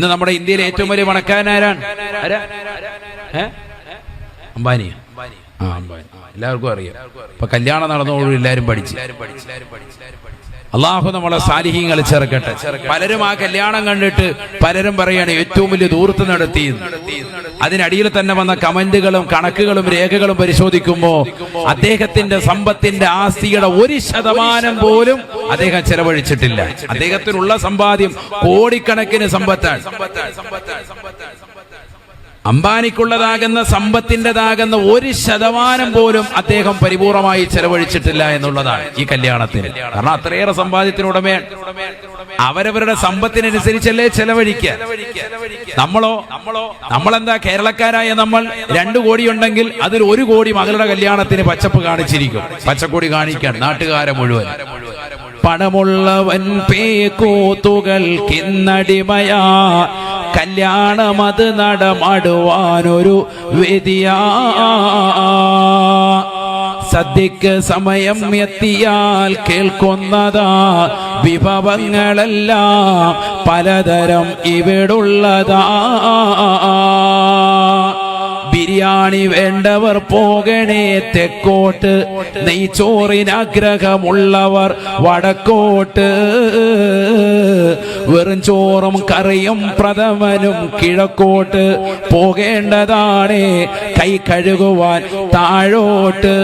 ഇന്ന് നമ്മുടെ ഇന്ത്യയിലെ ഏറ്റവും വലിയ പണക്കാരനാരാണ്? അംബാനി ആ അംബാനി. എല്ലാവർക്കും അറിയാം. ഇപ്പൊ കല്യാണം നടന്നോളൂ എല്ലാവരും പഠിച്ചു. അള്ളാഹു നമ്മളെ സാലിഹ്യങ്ങൾ ചേർക്കട്ടെ. പലരും ആ കല്യാണം കണ്ടിട്ട് പലരും പറയാണ് ഏറ്റവും വലിയ ദൂരത്ത് നടത്തി അതിനടിയിൽ തന്നെ വന്ന കമന്റുകളും കണക്കുകളും രേഖകളും പരിശോധിക്കുമ്പോ അദ്ദേഹത്തിന്റെ സമ്പത്തിന്റെ ആസ്തിയുടെ ഒരു ശതമാനം പോലും അദ്ദേഹം ചെലവഴിച്ചിട്ടില്ല. അദ്ദേഹത്തിനുള്ള സമ്പാദ്യം കോടിക്കണക്കിന് സമ്പത്താണ്. അംബാനിക്കുള്ളതാകുന്ന സമ്പത്തിന്റെതാകുന്ന ഒരു ശതമാനം പോലും അദ്ദേഹം പരിപൂർണമായി ചെലവഴിച്ചിട്ടില്ല എന്നുള്ളതാണ് ഈ കല്യാണത്തിന്. കാരണം അത്രയേറെ സമ്പാദ്യത്തിനുടമയാണ് അവരവരുടെ സമ്പത്തിനനുസരിച്ചല്ലേ ചെലവഴിക്കുക. നമ്മളോ നമ്മളോ നമ്മളെന്താ കേരളക്കാരായ നമ്മൾ രണ്ടു കോടി ഉണ്ടെങ്കിൽ അതിൽ ഒരു കോടി മകളുടെ കല്യാണത്തിന് പച്ചപ്പ് കാണിച്ചിരിക്കും. പച്ചക്കോടി കാണിക്കാൻ നാട്ടുകാരെ മുഴുവൻ. പണമുള്ളവൻ പേക്കൂത്തുകൾ കിന്നടിമയാ. കല്യാണമത് നടമാടുവാനൊരു വേദിയാ. സദ്യക്ക് സമയം എത്തിയാൽ കേൾക്കുന്നതാ വിഭവങ്ങളെല്ലാം പലതരം ഇവിടുള്ളതാ. ബിരിയാണി വേണ്ടവർ പോകണേ തെക്കോട്ട് നെയ്ച്ചോറിനാഗ്രഹമുള്ളവർ വടക്കോട്ട്. വെറും ചോറും കറിയും പ്രഥമനും കിഴക്കോട്ട് പോകേണ്ടതാണ്. കൈ കഴുകുവാൻ താഴോട്ട്.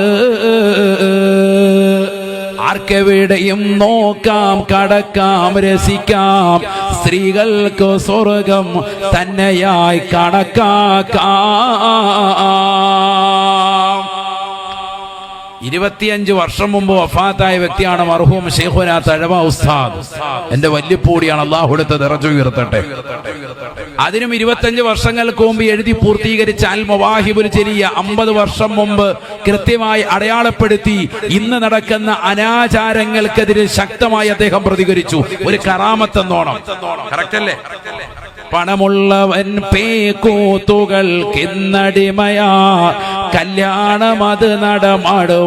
ആർക്കെവിടെയും നോക്കാം കടക്കാം രസിക്കാം. സ്ത്രീകൾക്ക് സ്വർഗം തന്നെയായി കണക്കാക്കാം. ഇരുപത്തിയഞ്ച് വർഷം മുമ്പ് വഫാത്തായ വ്യക്തിയാണ് മർഹൂം ഷെയ്ഖുന തഴവ ഉസ്താദ്. എന്റെ വല്യപ്പൂടിയാണ് അള്ളാഹുടുത്ത് നിറച്ചു ഉയർത്തട്ടെ. അതിനും ഇരുപത്തഞ്ച് വർഷങ്ങൾക്ക് മുമ്പ് എഴുതി പൂർത്തീകരിച്ച അൽ ചെരിയ ചെറിയ അമ്പത് വർഷം മുമ്പ് കൃത്യമായി അടയാളപ്പെടുത്തി ഇന്ന് നടക്കുന്ന അനാചാരങ്ങൾക്കെതിരെ ശക്തമായി അദ്ദേഹം പ്രതികരിച്ചു. ഒരു കറാമത്തെന്നോണം. കറക്റ്റല്ലേ? പണമുള്ളവൻ പേക്കൂത്തുകൾ കിന്നടിമയാ. കല്യാണമത്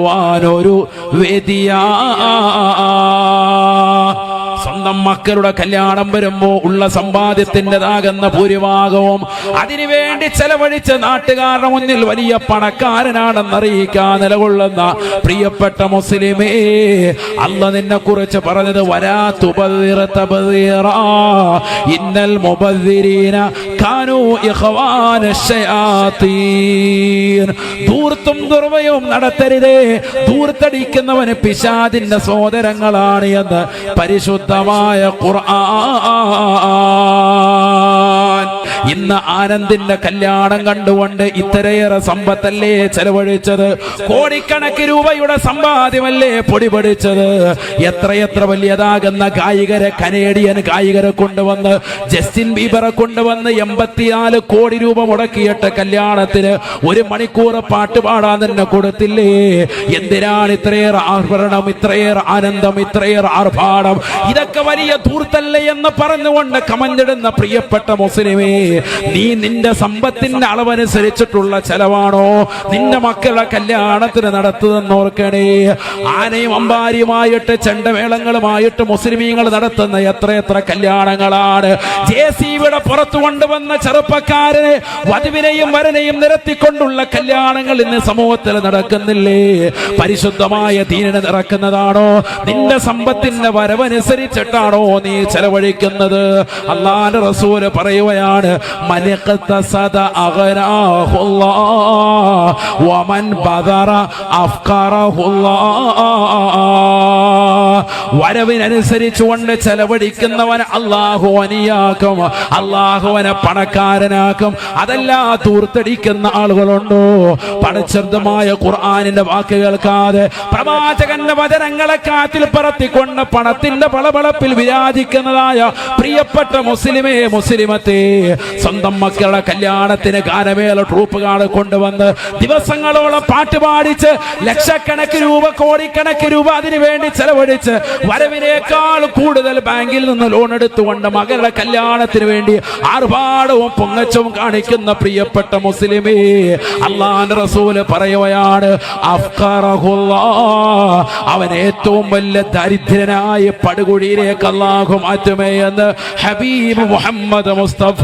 നടമാടുവാനൊരു വേദിയാ. സ്വന്തം മക്കളുടെ കല്യാണം വരുമ്പോ ഉള്ള സമ്പാദ്യത്തിന്റെതാകുന്ന ഭൂരിഭാഗവും അതിനുവേണ്ടി ചെലവഴിച്ച നാട്ടുകാരുടെ മുന്നിൽ വലിയ പണക്കാരനാണെന്ന് അറിയിക്കാൻ നിലകൊള്ളുന്ന പ്രിയപ്പെട്ട മുസ്ലിമേ അല്ല നിന്നെ കുറിച്ച് പറഞ്ഞത് വരാ. ഇന്നൽ കാനു. ധൂർത്തും ദുർവയും നടത്തരുതേ ദൂർത്തടിക്കുന്നവന് പിശാദിന്റെ സോദരങ്ങളാണ് എന്ന് പരിശുദ്ധമായ ഖുർആൻ. ഇന്ന് ആനന്ദിന്റെ കല്യാണം കണ്ടുകൊണ്ട് ഇത്രയേറെ സമ്പത്തല്ലേ ചെലവഴിച്ചത്? കോടിക്കണക്കിന് രൂപയുടെ സമ്പാദ്യമല്ലേ പൊടിപൊടിച്ചത്? എത്രയെത്ര വലിയതാകുന്ന കായികരെ കനേഡിയൻ കായികരെ കൊണ്ടുവന്ന് ജസ്റ്റിൻ ബീബറെ കൊണ്ടുവന്ന് എൺപത്തിനാല് കോടി രൂപ മുടക്കിയിട്ട് കല്യാണത്തിന് ഒരു മണിക്കൂർ പാട്ട് പാടാൻ തന്നെ കൊടുത്തില്ലേ? എന്തിനാണ് ഇത്രയേറെ ആഭരണം ഇത്രയേറെ ആനന്ദം ഇത്രയേറെ ആർഭാടം? ഇതൊക്കെ വലിയ ധൂർത്തല്ലേ എന്ന് പറഞ്ഞുകൊണ്ട് കമഞ്ഞിടുന്ന പ്രിയപ്പെട്ട മുസ്ലിമേ നീ നിന്റെ സമ്പത്തിന്റെ അളവനുസരിച്ചിട്ടുള്ള ചെലവാണോ? നിന്റെ മക്കളുടെ കല്യാണത്തിന് നടത്തുന്ന ഓർക്കണേ ആനയും അമ്പാരിയുമായിട്ട് ചെണ്ടമേളങ്ങളുമായിട്ട് മുസ്ലിമീങ്ങൾ നടത്തുന്ന എത്ര എത്ര കല്യാണങ്ങളാണ്. ജെ സി ബിയുടെ പുറത്തു കൊണ്ടുവന്ന ചെറുപ്പക്കാരനെ വധുവിനെയും വരനെയും നിരത്തിക്കൊണ്ടുള്ള കല്യാണങ്ങൾ ഇന്ന് സമൂഹത്തിൽ നടക്കുന്നില്ലേ? പരിശുദ്ധമായ ദീനനെ നിറക്കുന്നതാണോ നിന്റെ സമ്പത്തിന്റെ വരവനുസരിച്ചിട്ടാണോ നീ ചെലവഴിക്കുന്നത്? അള്ളാന്റെ റസൂൽ പറയുകയാണ് മനിഖ്തസദ അഗ്നാഹുല്ലാ വമൻ ബദറ അഫ്കറഹുല്ലാ വരവിനനുസരിച്ചുകൊണ്ട് ചെലവഴിക്കുന്നവൻ അള്ളാഹു അനിയാക്കും അള്ളാഹുവനെ പണക്കാരനാക്കും. അതല്ല തൂർത്തടിക്കുന്ന ആളുകളുണ്ടോ? പടച്ചബ്ദമായ ഖുർആാനിന്റെ വാക്ക് കേൾക്കാതെ പ്രവാചകന്റെ വചനങ്ങളെ കാറ്റിൽ പറത്തിക്കൊണ്ട് പണത്തിന്റെ പളപളപ്പിൽ വിരാജിക്കുന്നതായ പ്രിയപ്പെട്ട മുസ്ലിമേ മുസ്ലിമത്തെ സ്വന്തം മക്കളുടെ കല്യാണത്തിന് ഗാനമേള ട്രൂപ്പുകാർ കൊണ്ടുവന്ന് ദിവസങ്ങളോളം പാട്ട് പാടിച്ച് ലക്ഷക്കണക്കിന് രൂപ കോടിക്കണക്കിന് രൂപ അതിനു വേണ്ടി ചെലവഴിച്ച് വരവിനേക്കാൾ കൂടുതൽ ബാങ്കിൽ നിന്ന് ലോൺ എടുത്തുകൊണ്ട് മകളുടെ കല്യാണത്തിന് വേണ്ടി ആർഭാടവും പൊങ്ങച്ചവും കാണിക്കുന്ന പ്രിയപ്പെട്ട മുസ്ലിമേ അള്ളാൻ റസൂൽ പറയുകയാണ്. അവൻ ഏറ്റവും വലിയ ദരിദ്രനായ പടുകുഴിയിലേക്ക് അള്ളാഹു മാറ്റുമേ എന്ന് ഹബീബ് മുഹമ്മദ് മുസ്തഫ